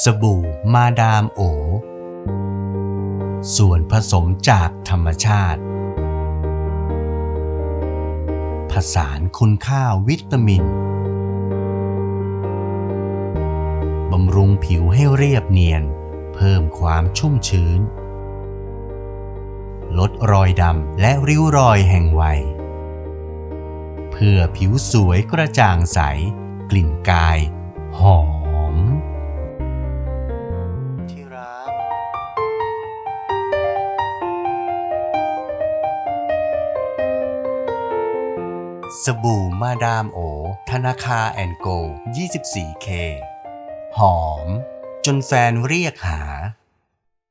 สบู่มาดามโอ ส่วนผสมจากธรรมชาติ ผสานคุณค่าวิตามิน บำรุงผิวให้เรียบเนียน เพิ่มความชุ่มชื้น ลดรอยดำและริ้วรอยแห่งวัย เพื่อผิวสวยกระจ่างใส กลิ่นกาย หอม สบู่มาดามโอ ธนาคาแอนโก 24K หอม จนแฟนเรียกหา